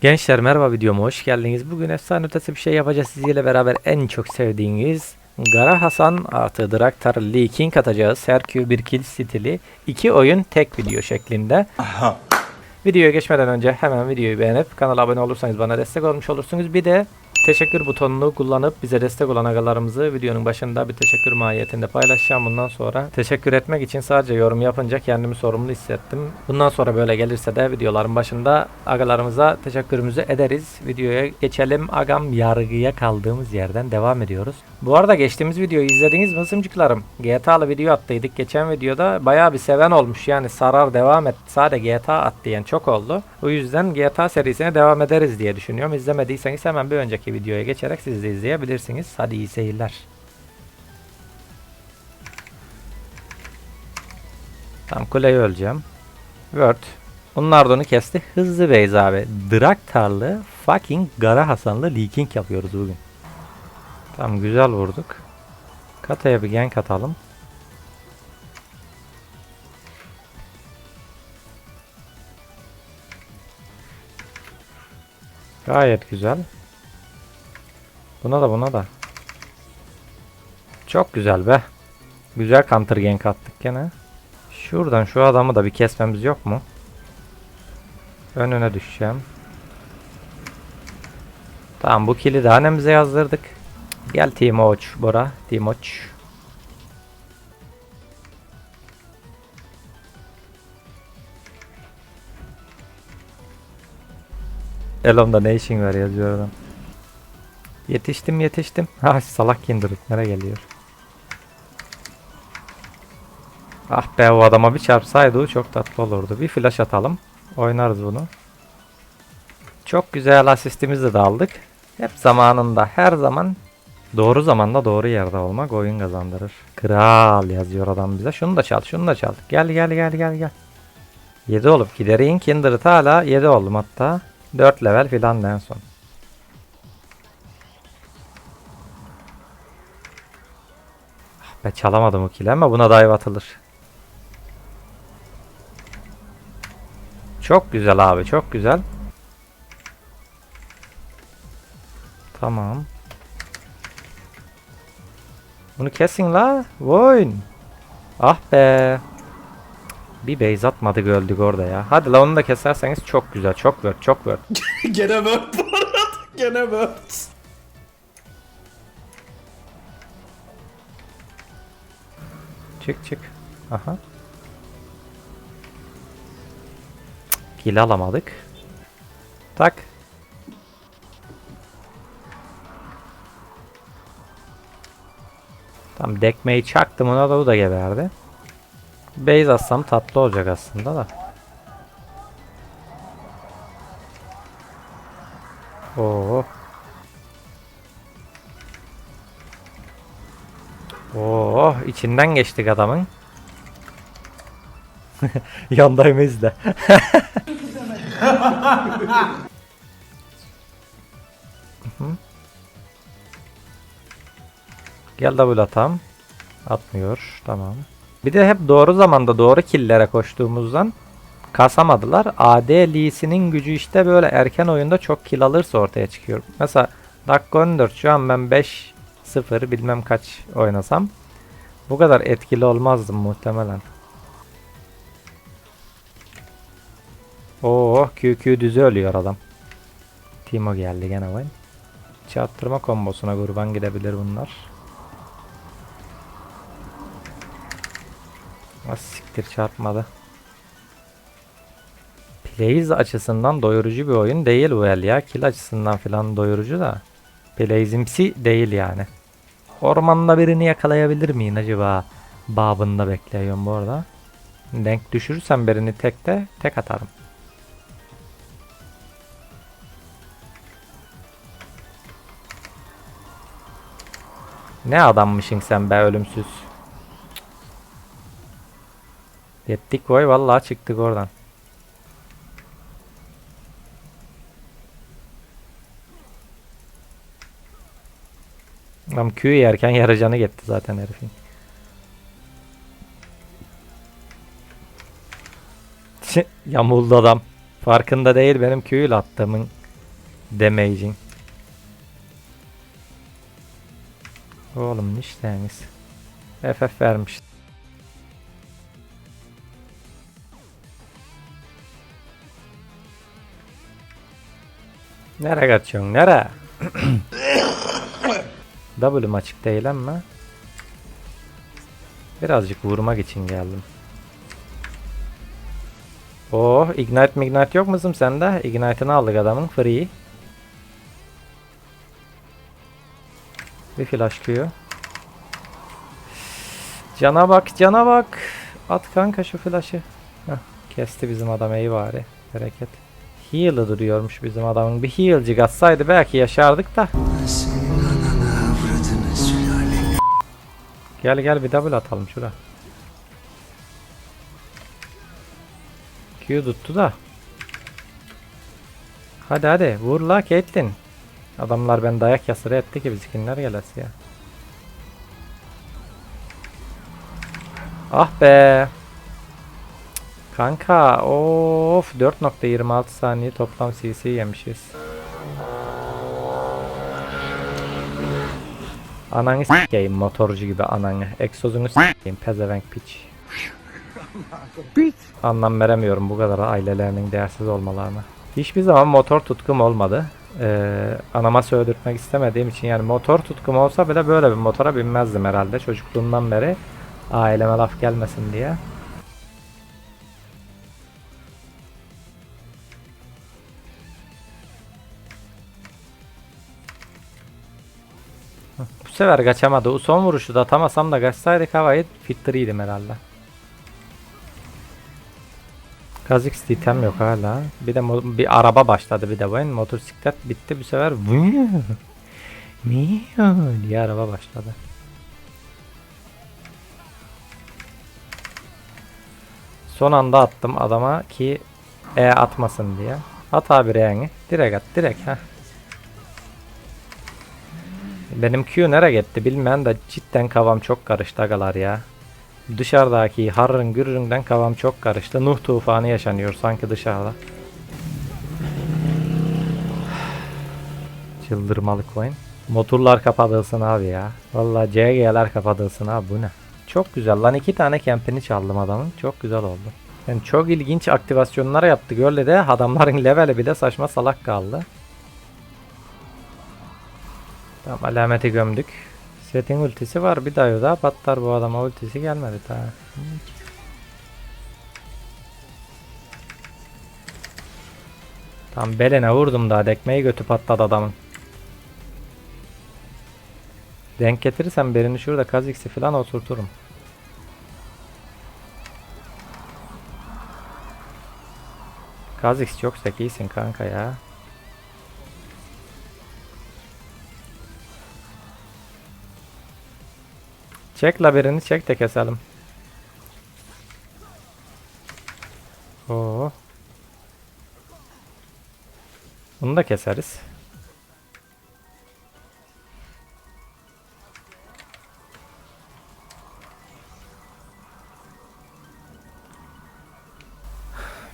Gençler merhaba videoma hoş geldiniz. Bugün efsane ötesi bir şey yapacağız sizlerle beraber en çok sevdiğiniz Gara Hasan artı Draktar Lee King atacağız. Her Q bir kill stili. iki oyun tek video şeklinde. Videoya geçmeden önce hemen videoyu beğenip kanala abone olursanız bana destek olmuş olursunuz. Bir de teşekkür butonunu kullanıp bize destek olan agalarımızı videonun başında bir teşekkür mahiyetinde paylaşacağım. Bundan sonra teşekkür etmek için sadece yorum yapınca kendimi sorumlu hissettim. Bundan sonra böyle gelirse de videoların başında agalarımıza teşekkürümüzü ederiz. Videoya geçelim. Agam yargıya kaldığımız yerden devam ediyoruz. Bu arada geçtiğimiz videoyu izlediniz mi ısımcıklarım? GTA'lı video attıydık. Geçen videoda bayağı bir seven olmuş. Yani sarar devam et. Sadece GTA at diyen çok oldu. O yüzden GTA serisine devam ederiz diye düşünüyorum. İzlemediyseniz hemen bir önceki videoya geçerek siz de izleyebilirsiniz. Hadi iyi seyirler. Tam kuleyi öleceğim. Word. Bunlar onu kesti. Hızlı Beyza abi. Draktarlı fucking Gara Hasanlı leaking yapıyoruz bugün. Tamam güzel vurduk. Kataya bir gank atalım. Gayet güzel. Buna da buna da. Çok güzel be. Güzel counter gank attık gene. Şuradan şu adamı da bir kesmemiz yok mu? Önüne düşeceğim. Tamam bu kili de hanemize yazdırdık. Gel Timoç Bora. Timoç. Elom'da ne işin var yazıyor adam. Yetiştim yetiştim. Ha salak Kindred nereye geliyor? Ah be o adama bir çarpsaydı çok tatlı olurdu. Bir flash atalım. Oynarız bunu. Çok güzel asistimizi de aldık. Hep zamanında her zaman doğru zamanda doğru yerde olmak oyun kazandırır. Kral yazıyor adam bize. Şunu da çal şunu da çal. Gel gel gel gel gel. 7 olup gidereyim Kindred hala 7 oldum hatta. 4 level filan en son. Ah be çalamadım o kill'i ama buna dive atılır. Çok güzel abi çok güzel. Tamam. Bunu kesin la. Voyn. Ah be. Bir base atmadık öldük orada ya. Hadi la onu da keserseniz çok güzel. Çok word çok word. Gene word bu arada. Gene word. Çık çık. Aha. Kill alamadık. Tak. Tam dekmeyi çaktım ona da o da geberdi. Base atsam tatlı olacak aslında da. Oo. Oo, içinden geçtik adamın. Yandayım de. Gel double atam. Atmıyor. Tamam. Bir de hep doğru zamanda doğru killere koştuğumuzdan kasamadılar. AD Lee'sinin gücü işte böyle erken oyunda çok kill alırsa ortaya çıkıyor. Mesela dakika 14 şu an ben 5 0 bilmem kaç oynasam bu kadar etkili olmazdım muhtemelen. Oo QQ düzü ölüyor adam. Timo geldi gene oyun. Çarptırma kombosuna kurban gidebilir bunlar. Az siktir çarpmadı. Plays açısından doyurucu bir oyun değil bu ya. Kill açısından falan doyurucu da. Plays'imsi değil yani. Ormanda birini yakalayabilir miyim acaba? Babında bekliyorum bu arada. Denk düşürürsem birini tekte tek atarım. Ne adammışsın sen be ölümsüz. Yettik boy vallahi çıktık oradan. Adam Q'yu yerken yaracağını gitti zaten herifin. Yamuldu adam. Farkında değil benim Q'yla attığımın damage'in. Oğlum nişleriniz. FF vermiş. Nereye kaçıyorsun? Nereye? W'm açık değil ama birazcık vurmak için geldim. Oh, ignite mignite yok musun sende? Ignite'ını aldık adamın free. Bir flash Q. Cana bak, cana bak. At kanka şu flash'ı. Heh, kesti bizim adam iyi bari. Bereket. Heal'ı duruyormuş bizim adamın. Bir heal'cı atsaydı belki yaşardık da. Gel gel bir double atalım şura. Q tuttu da. Hadi hadi vur la Caitlyn. Adamlar ben dayak yasırı etti ki bizimkiler gelesi ya. Ah be. Kanka of 4.26 saniye toplam CC yemişiz. Ananı s**eyim motorcu gibi ananı. Egzozunu s**eyim pezevenk piç. Anlam veremiyorum bu kadar ailelerinin değersiz olmalarına. Hiçbir zaman motor tutkum olmadı. Ee, anama söyletmek istemediğim için yani motor tutkum olsa bile böyle bir motora binmezdim herhalde çocukluğumdan beri. Aileme laf gelmesin diye. Bu sefer kaçamadı. Son vuruşu da atamasam da kaçsaydık havayı fittiriydim herhalde. Kazix item yok hala. Bir de bir araba başladı bir de bu. Motosiklet bitti bu sefer. Miyo diye araba başladı. Son anda attım adama ki E atmasın diye. At abi R'ni. Direkt at direkt ha. Benim Q nereye gitti bilmeyen de cidden kavam çok karıştı agalar ya. Dışarıdaki harrın gürründen kavam çok karıştı. Nuh tufanı yaşanıyor sanki dışarıda. Çıldırmalı coin. Motorlar kapatılsın abi ya. Vallahi CG'ler kapatılsın abi bu ne? Çok güzel lan iki tane kempini çaldım adamın. Çok güzel oldu. Yani çok ilginç aktivasyonlar yaptık öyle de adamların leveli bile saçma salak kaldı. Tamam alameti gömdük. Setting ultisi var bir daha daha patlar bu adama ultisi gelmedi daha. Tam beline vurdum daha dekmeyi götü patladı adamın. Denk getirirsem birini şurada Kazix'i falan oturturum. Kazix çok zekisin kanka ya. Çek la birini çek de keselim. Oo. Bunu da keseriz.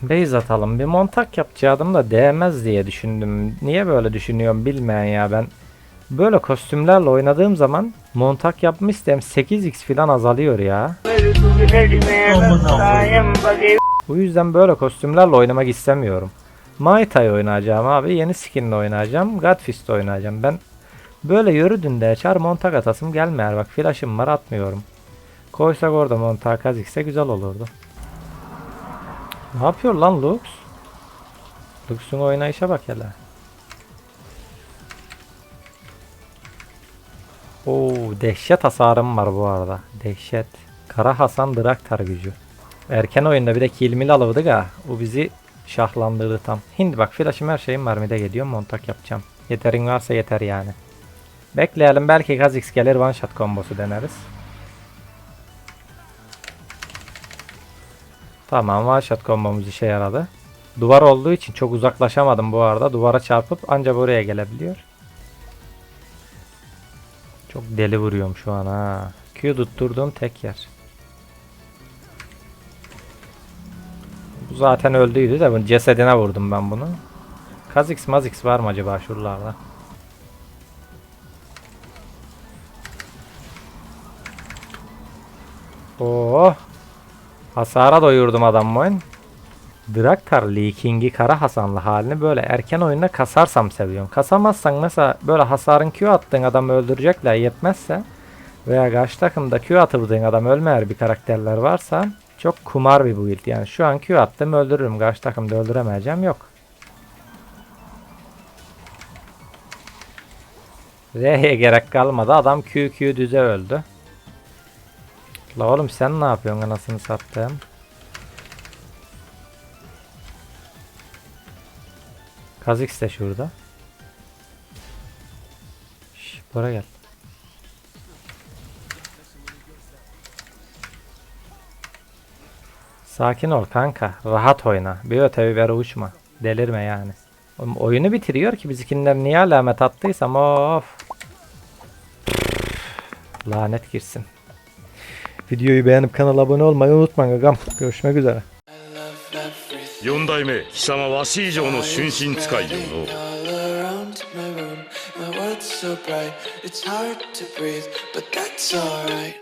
Base atalım. Bir montak yapacaktım da değmez diye düşündüm. Niye böyle düşünüyorum bilmeyen ya ben. Böyle kostümlerle oynadığım zaman montak yapma isteğim 8x falan azalıyor ya. Bu yüzden böyle kostümlerle oynamak istemiyorum. Mai Tai oynayacağım abi. Yeni skinle oynayacağım. Godfist oynayacağım. Ben böyle yürüdüğünde çar montak atasım gelmiyor. Bak flash'ım var atmıyorum. Koysak orada montak Kha'Zix'e güzel olurdu. Ne yapıyor lan Lux? Lux'un oynayışa bak hele. Oo dehşet hasarım var bu arada. Dehşet. Kara Hasan Draktar gücü. Erken oyunda bir de kilmil alırdık ha. O bizi şahlandırdı tam. Hindi bak flash'ım her şeyim var mide geliyor montak yapacağım. Yeterin varsa yeter yani. Bekleyelim belki Kha'Zix gelir one shot kombosu deneriz. Tamam one shot kombomuz işe yaradı. Duvar olduğu için çok uzaklaşamadım bu arada. Duvara çarpıp anca buraya gelebiliyor. Deli vuruyorum şu an ha. Q tutturduğum tek yer. Bu zaten öldüydü de bunun cesedine vurdum ben bunu. Kazix mazix var mı acaba şuralarda? Oh. Hasara doyurdum adam oyun. Draktar Lee King'i Kara Hasanlı halini böyle erken oyunda kasarsam seviyorum. Kasamazsan mesela böyle hasarın Q attığın adamı öldürecekler yetmezse veya karşı takımda Q atıldığın adam ölmeyer bir karakterler varsa çok kumar bir build. Yani şu an Q attım öldürürüm. Karşı takımda öldüremeyeceğim yok. R'ye gerek kalmadı. Adam Q Q düze öldü. La oğlum sen ne yapıyorsun anasını sattım. Kazix de şurada. Şş, Bora gel. Sakin ol kanka. Rahat oyna. Bir öte bir uçma. Delirme yani. Oyunu bitiriyor ki bizimkiler niye alamet attıysam of. Lanet girsin. Videoyu beğenip kanala abone olmayı unutmayın agam. Görüşmek üzere. 四代目貴様わし以上の春心使いよの my world's so bright, it's hard to breathe, but that's alright.